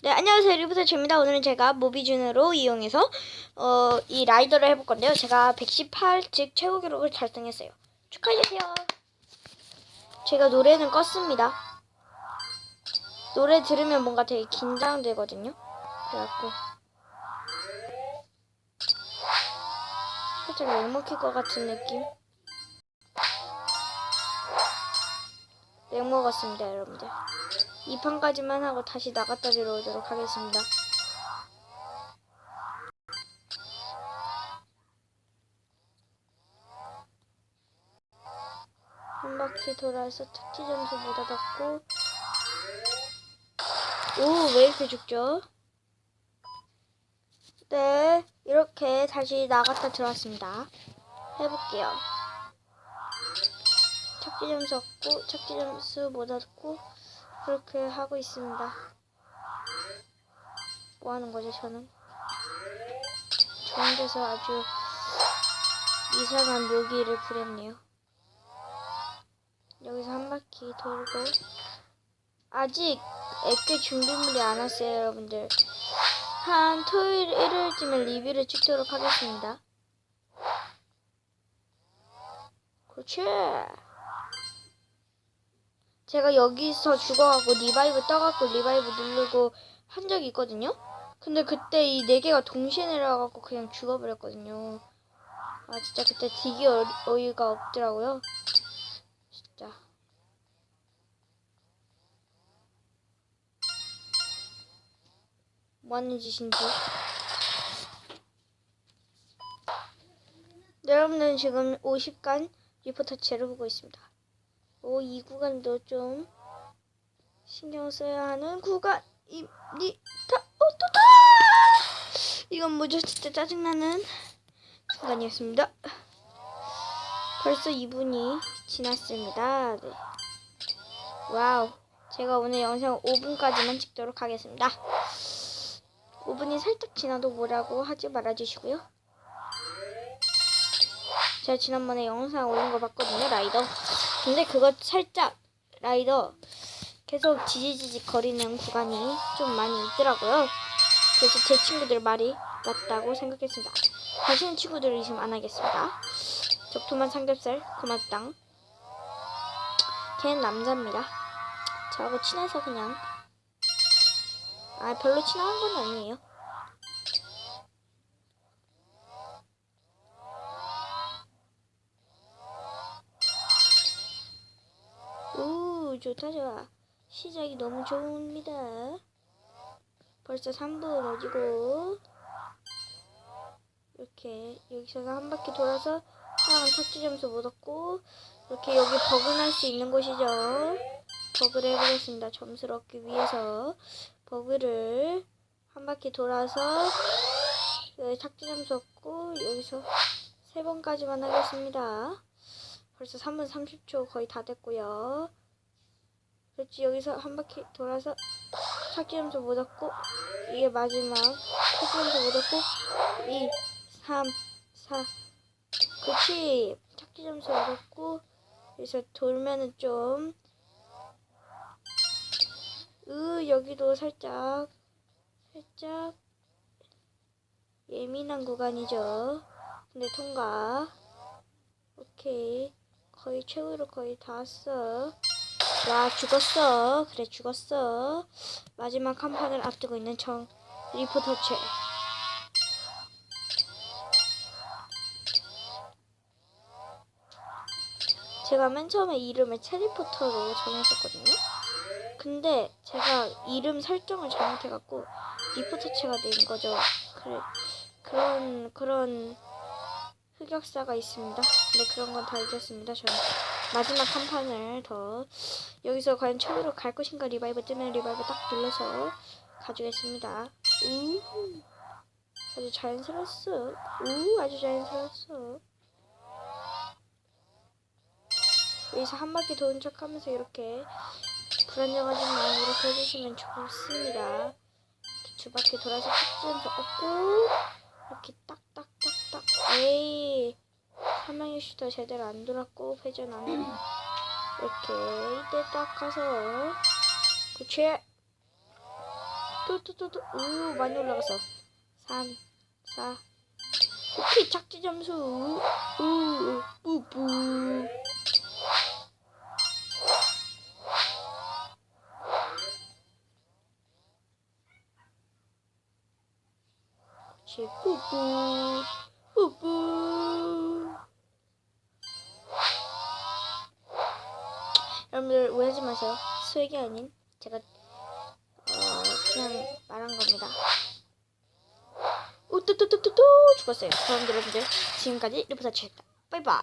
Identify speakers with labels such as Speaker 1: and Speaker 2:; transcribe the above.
Speaker 1: 네, 안녕하세요. 리부터입니다 오늘은 제가 모비준으로 이용해서 어, 이 라이더를 해볼 건데요. 제가 118, 즉 최고 기록을 달성했어요. 축하해주세요. 제가 노래는 껐습니다. 노래 들으면 뭔가 되게 긴장되거든요. 그래갖고 살짝 렉먹힐 것 같은 느낌. 렉먹었습니다, 여러분들. 이 판까지만 하고 다시 나갔다 들어오도록 하겠습니다. 한 바퀴 돌아서 특지 점수 못 얻었고 오 왜 이렇게 죽죠? 네 이렇게 다시 나갔다 들어왔습니다. 해볼게요. 착지 점수 얻고 착지 점수 못 얻고 그렇게 하고 있습니다. 뭐 하는 거죠, 저는? 좋은 데서 아주 이상한 묘기를 부렸네요. 여기서 한 바퀴 돌고 아직 애께 준비물이 안 왔어요, 여러분들. 한 토요일, 일요일쯤에 리뷰를 찍도록 하겠습니다. 그렇지. 제가 여기서 죽어갖고 리바이브 떠갖고 리바이브 누르고 한 적이 있거든요. 근데 그때 이 네 개가 동시에 내려가갖고 그냥 죽어버렸거든요. 아 진짜 그때 되게 어, 어이가 없더라고요. 진짜. 뭐하는 짓인지. 네, 여러분들은 지금 50간 리포터체를 보고 있습니다. 오, 이 구간도 좀 신경 써야 하는 구간입니다. 어, 또, 또! 이건 뭐죠? 진짜 짜증나는 구간이었습니다. 벌써 2분이 지났습니다. 네. 와우. 제가 오늘 영상 5분까지만 찍도록 하겠습니다. 5분이 살짝 지나도 뭐라고 하지 말아주시고요. 제가 지난번에 영상 올린 거 봤거든요, 라이더. 근데 그거 살짝 라이더 계속 지지지직 거리는 구간이 좀 많이 있더라고요. 그래서 제 친구들 말이 맞다고 생각했습니다. 다시는 친구들 의심 안 하겠습니다. 적토만 삼겹살 고맙당. 걔는 남자입니다. 저하고 친해서 그냥 아 별로 친한 건 아니에요. 오, 좋다, 좋아. 시작이 너무 좋습니다. 벌써 3분 오지고. 이렇게, 여기서 한 바퀴 돌아서, 하나는 착지 점수 못 얻고, 이렇게 여기 버그 날수 있는 곳이죠. 버그를 해보겠습니다. 점수를 얻기 위해서. 버그를 한 바퀴 돌아서, 여기 착지 점수 얻고, 여기서 세 번까지만 하겠습니다. 벌써 3분 30초 거의 다 됐고요. 그렇지 여기서 한 바퀴 돌아서 착지 점수 못 얻고 이게 마지막 착지 점수 못 얻고 2, 3, 4 그렇지 착지 점수 얻었고 여기서 돌면은 좀 으, 여기도 살짝 살짝 예민한 구간이죠. 근데 통과. 오케이. 거의 최후로 거의 다 왔어. 와, 죽었어. 그래, 죽었어. 마지막 한 판을 앞두고 있는 정 리포터체. 제가 맨 처음에 이름을 체리포터로 정했었거든요. 근데 제가 이름 설정을 잘못해갖고 리포터체가 된 거죠. 그래, 그런, 그런 흑역사가 있습니다. 근데 그런 건 다 잊었습니다. 저는 마지막 한 판을 더 여기서 과연 최후로 갈 것인가 리바이브 뜨면 리바이브 딱 눌러서 가져겠습니다. 우 아주 자연스러웠어. 우 아주 자연스러웠어. 여기서 한 바퀴 도는 척 하면서 이렇게 불안정하지 만 이렇게 해주시면 좋습니다. 이렇게 두 바퀴 돌아서 탁지면서 얻고 이렇게 딱딱딱딱 에이 사망의 슈터 제대로 안 돌았고 회전 안 하네 이렇게 이때 딱 가서 그치 또또또또 오 많이 올라갔어. 3 4 오케이 착지 점수. 우 뿌뿌 그렇지 뿌뿌. 뿌뿌 여러분들 오해하지 마세요 수액이 아닌 제가 어 그냥 말한 겁니다. 오또또또또또 죽었어요. 그럼 여러분들 지금까지 리포터 칠다 바이바이